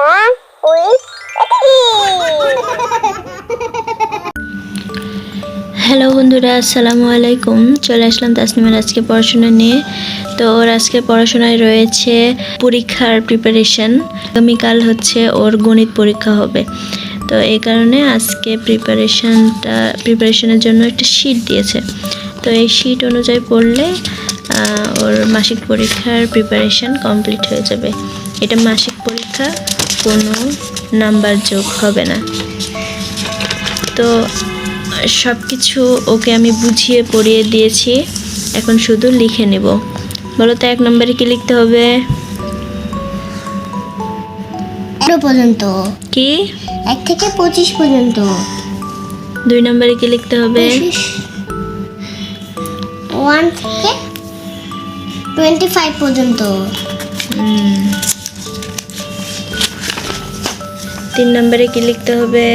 with hello বন্ধুরা, আসসালামু আলাইকুম। চলে আসলাম তাসনিমের আজকে পড়াশোনা নিয়ে। তো ওর আজকে পড়াশোনায় রয়েছে পরীক্ষার প্রিপারেশন আগামীকাল হচ্ছে ওর গণিত পরীক্ষা হবে। তো এই কারণে আজকে প্রিপারেশনটা প্রিপারেশনের জন্য একটা শিট দিয়েছে। তো এই শিট অনুযায়ী পড়লে ওর মাসিক পরীক্ষার প্রিপারেশন কমপ্লিট হয়ে যাবে। এটা মাসিক পরীক্ষা কোনো নাম্বার যোগ হবে না। তো সব কিছু ওকে আমি বুঝিয়ে পড়িয়ে দিয়েছি। এখন শুধু লিখে নেব। বলো তো এক নম্বরে কি লিখতে হবে? পর্যন্ত। কি? এক থেকে পঁচিশ পর্যন্ত। দুই নম্বরে কি লিখতে হবে? ওয়ান থেকে টোয়েন্টি ফাইভ পর্যন্ত। তিন নম্বরে কি লিখতে হবে?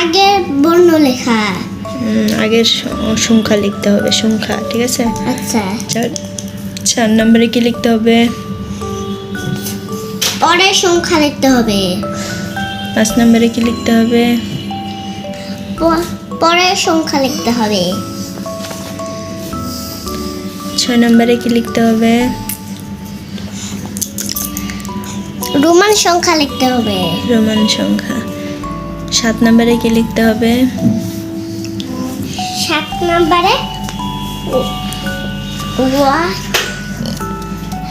আগের বর্ণ লেখা। আগের সংখ্যা লিখতে হবে সংখ্যা ঠিক আছে? আচ্ছা। চার চার নম্বরে কি লিখতে হবে? পরের সংখ্যা লিখতে হবে। পাঁচ নম্বরে কি লিখতে হবে? পরের সংখ্যা লিখতে হবে। ছয় নম্বরে কি লিখতে হবে? রোমান সংখ্যা লিখতে হবে। রোমান সংখ্যা। সাত নম্বরে কি লিখতে হবে? সাত নম্বরে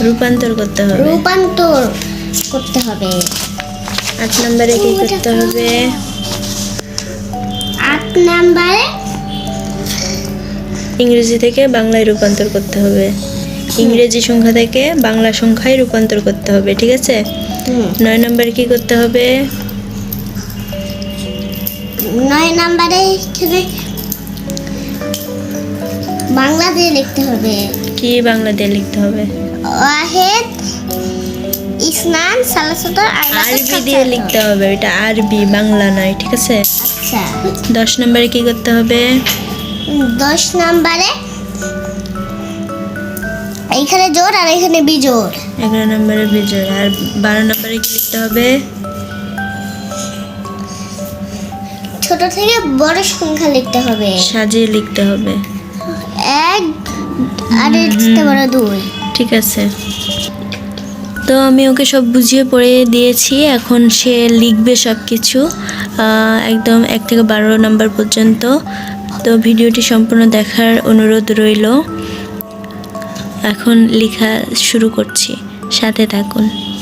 রূপান্তর করতে হবে। রূপান্তর করতে হবে। আট নম্বরে কি করতে হবে? আট নম্বরে ইংরেজি থেকে বাংলায় রূপান্তর করতে হবে। ইংরেজি সংখ্যা থেকে বাংলা সংখ্যায় রূপান্তর করতে হবে ঠিক আছে? নয় নম্বরে কি করতে হবে? নয় নম্বরে এখানে বাংলা দিয়ে লিখতে হবে। কি বাংলা দিয়ে লিখতে হবে? ওয়াহেদ ইসনান সালাসাতর আরবি দিয়ে লিখতে হবে এটা আরবি বাংলা নয় ঠিক আছে? আচ্ছা। দশ নম্বরে কি করতে হবে? দশ নম্বরে এইখানে জোর আর এখানে বিজোড় এগারো নম্বরে বিজয় আর বারো নম্বরে কি লিখতে হবে? ছোট থেকে বড় সংখ্যা লিখতে হবে। সাজিয়ে লিখতে হবে। এক আর এর বড় দুই। ঠিক আছে। তো আমি ওকে সব বুঝিয়ে পড়ে দিয়েছি এখন সে লিখবে সব কিছু একদম এক থেকে বারো নম্বর পর্যন্ত। তো ভিডিওটি সম্পূর্ণ দেখার অনুরোধ রইল। এখন লেখা শুরু করছি। সাথে থাকুন।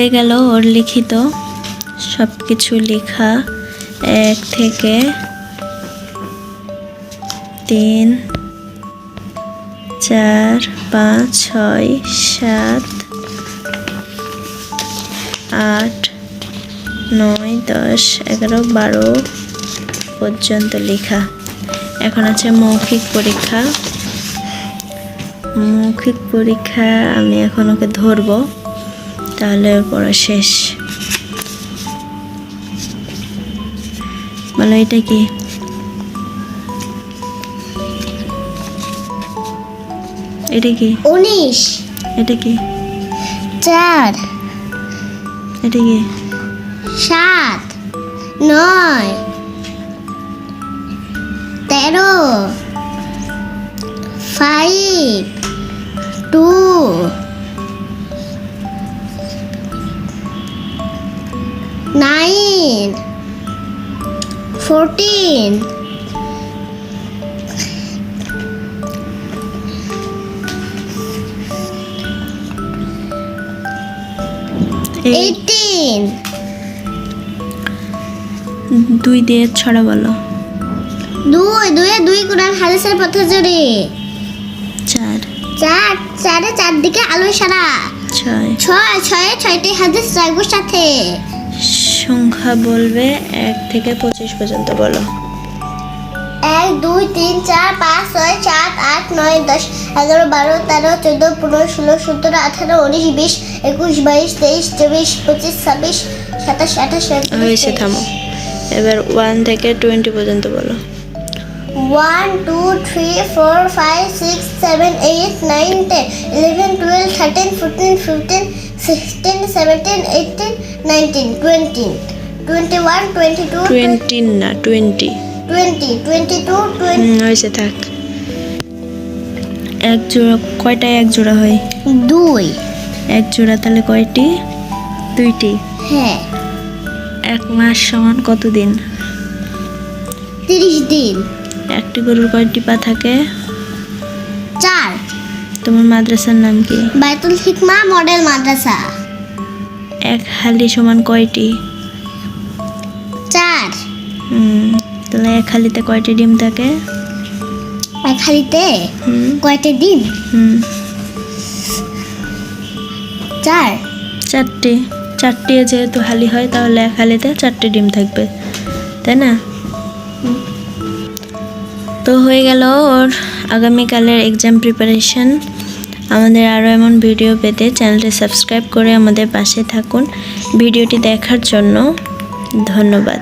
হয়ে গেল ওর লিখিত। সব কিছু লেখা এক থেকে তিন, চার, পাঁচ, ছয়, সাত, আট, নয়, দশ, এগারো, বারো পর্যন্ত লেখা। এখন আছে মৌখিক পরীক্ষা। মৌখিক পরীক্ষা আমি এখন ওকে ধরবো। তাহলে পড়া শেষ। বলো এটা কি? এটা কি? উনিশ। এটা কি? চার। এটা কি? সাত। নয়। তেরো। ফাইভ। টু। ফোরটিন এই এইটিন। দুই দিয়ে ছড়া বলো। দুই দুয়ে দুই কোরআন হাদিসের পথে জড়ি চার। চার চারে চারদিকে আলো সারা। ছয়। ছয় ছয়ে ছয়টি হাদিস রাখব সাথে সংখ্যা বলবে এক থেকে পঁচিশ পর্যন্ত বলো। এক দুই তিন চার পাঁচ ছয় সাত আট নয় দশ এগারো বারো তেরো চোদ্দ পনেরো ষোলো সতেরো আঠারো উনিশ বিশ একুশ বাইশ তেইশ চব্বিশ পঁচিশ ছাব্বিশ সাতাশ আঠাশ হয়েছে থামো। এবার ওয়ান থেকে টোয়েন্টি পর্যন্ত বলো। One two three four five six seven eight nine ten eleven twelve thirteen fourteen fifteen sixteen seventeen eighteen nineteen twenty twenty one twenty two twenty না twenty twenty twenty two twenty হয়েছে থাক। এক জোড়া কয়টায় এক জোড়া হয়? দুই। এক জোড়া তাহলে কয়টি? দুইটি। হ্যাঁ। এক মাস সমান কতদিন তিরিশ দিন। একটি গরুর কয়টি পা থাকে? চার। তোমার মাদ্রাসার নাম কি? বাইতুল হিকমা মডেল মাদ্রাসা। এক হালি সমান কয়টি? চার। হুম তাহলে এক হালিতে কয়টি ডিম থাকে? এক হালিতে কয়টা দিন হুম। চার। চারটে। চারটে যেহেতু হালি হয় তাহলে এক হালিতে চারটে ডিম থাকবে। তাই না? তো হয়ে গেল ওর আগামীকালের এক্সাম প্রিপারেশন আমাদের আরও এমন ভিডিও পেতে চ্যানেলটি সাবস্ক্রাইব করে আমাদের পাশে থাকুন। ভিডিওটি দেখার জন্য ধন্যবাদ।